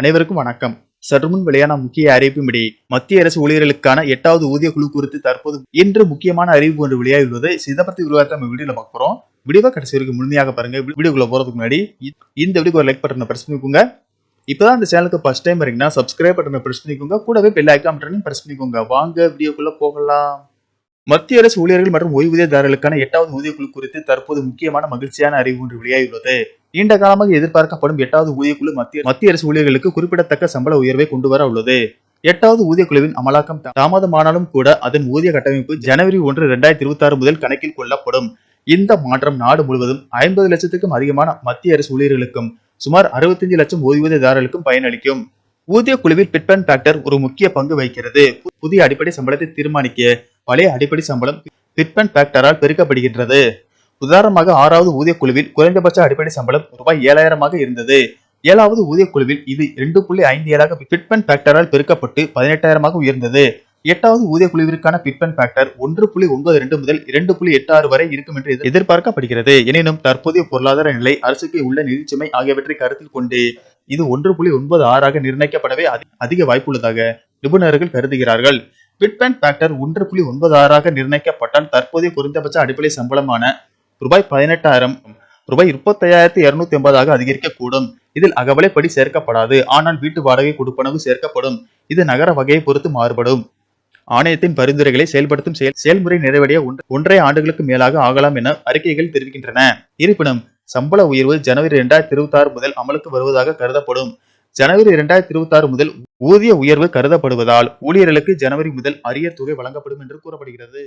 அனைவருக்கும் வணக்கம். சற்றுமுன் வெளியான முக்கிய அறிவிப்பின்படி மத்திய அரசு ஊழியர்களுக்கான எட்டாவது ஊதிய குழு குறித்து தற்போது இன்று முக்கியமான அறிவிப்பு ஒன்று வெளியாகியுள்ளது. இதை பற்றி விரிவாக நம்ம வீடியோல பார்க்க போறோம். வீடியோவை கடைசி வரைக்கும் முழுமையாக பாருங்க. வீடியோக்குள்ள போறதுக்கு முன்னாடி இந்த வீடியோக்கு ஒரு லைக் பட்டனை பிரஸ் பண்ணிக்கோங்க. இப்பதான் இந்த சேனலுக்கு ஃபர்ஸ்ட் டைம் வரீங்கன்னா சப்ஸ்கிரைப் பட்டனை பிரஸ் பண்ணிக்கோங்க. கூடவே பெல் ஐக்கான் பட்டனையும் பிரஸ் பண்ணிக்கோங்க. வாங்க வீடியோக்குள்ள போகலாம். மத்திய அரசு ஊழியர்கள் மற்றும் ஓய்வூதியதாரர்களுக்கான எட்டாவது ஊதிய குழு குறித்து தற்போது முக்கியமான மகிழ்ச்சியான அறிவு ஒன்று வெளியாகியுள்ளது. நீண்ட காலமாக எதிர்பார்க்கப்படும் எட்டாவது ஊதியக்குழு மத்திய மத்திய அரசு ஊழியர்களுக்கு குறிப்பிடத்தக்க சம்பள உயர்வை கொண்டு வர உள்ளது. எட்டாவது ஊதியக்குழுவின் அமலாக்கம் தாமதமானாலும் கூட அதன் ஊதிய கட்டமைப்பு ஜனவரி ஒன்று இரண்டாயிரத்தி இருபத்தி ஆறு முதல் கணக்கில் கொள்ளப்படும். இந்த மாற்றம் நாடு முழுவதும் ஐம்பது லட்சத்துக்கும் அதிகமான மத்திய அரசு ஊழியர்களுக்கும் சுமார் 65 லட்சம் ஓய்வூதியதாரர்களுக்கும் பயனளிக்கும். ஊதிய குழுவில் பிட்பேன் ஃபேக்டர் ஒரு முக்கிய பங்கு வகிக்கிறது. புதிய அடிப்படை சம்பளத்தை தீர்மானிக்க பழைய அடிப்படை சம்பளம் பிட்பேன் ஃபேக்டரால் பெருக்கப்படுகின்றது. உதாரணமாக ஆறாவது ஊதிய குழுவில் குறைந்தபட்ச அடிப்படை சம்பளம் ரூபாய் ஏழாயிரமாக இருந்தது. ஏழாவது ஊதிய குழுவில் இது இரண்டு புள்ளி ஐந்து ஏழாக பிட்பன் ஃபேக்டரால் பெருக்கப்பட்டு பதினெட்டாயிரமாக உயர்ந்தது. எட்டாவது ஊதிய குழுவிற்கான பிட்பன் ஃபேக்டர் ஒன்று புள்ளி ஒன்பது இரண்டு முதல் இரண்டு புள்ளி எட்டு ஆறு வரை இருக்கும் என்று எதிர்பார்க்கப்படுகிறது. எனினும் தற்போதைய பொருளாதார நிலை அரசுக்கு உள்ள நிதிச்சுமை ஆகியவற்றை கருத்தில் கொண்டு இது ஒன்று புள்ளி ஒன்பது ஆறாக நிர்ணயிக்கப்படவே அதிக வாய்ப்புள்ளதாக நிபுணர்கள் கருதுகிறார்கள். பிட்பேன் ஃபேக்டர் ஒன்று புள்ளி ஒன்பது ஆறாக நிர்ணயிக்கப்பட்டால் தற்போதைய குறைந்தபட்ச அடிப்படை சம்பளமான ரூபாய் பதினெட்டாயிரம் ரூபாய் முப்பத்தையாயிரத்தி இருநூத்தி எண்பதாக அதிகரிக்கக்கூடும். இதில் அகவலைப்படி சேர்க்கப்படாது. ஆனால் வீட்டு வாடகை கொடுப்பனவு சேர்க்கப்படும். இது நகர வகையை பொறுத்து மாறுபடும். ஆணையத்தின் பரிந்துரைகளை செயல்படுத்தும் செயல் செயல்முறை நிறைவடைய ஒன்றரை ஆண்டுகளுக்கு மேலாக ஆகலாம் என அறிக்கைகள் தெரிவிக்கின்றன. இருப்பினும் சம்பள உயர்வு ஜனவரி இரண்டாயிரத்தி இருபத்தி ஆறு முதல் அமலுக்கு வருவதாக கருதப்படும். ஜனவரி இரண்டாயிரத்தி இருபத்தி ஆறு முதல் ஊதிய உயர்வு கருதப்படுவதால் ஊழியர்களுக்கு ஜனவரி முதல் அரிய தொகை வழங்கப்படும் என்று கூறப்படுகிறது.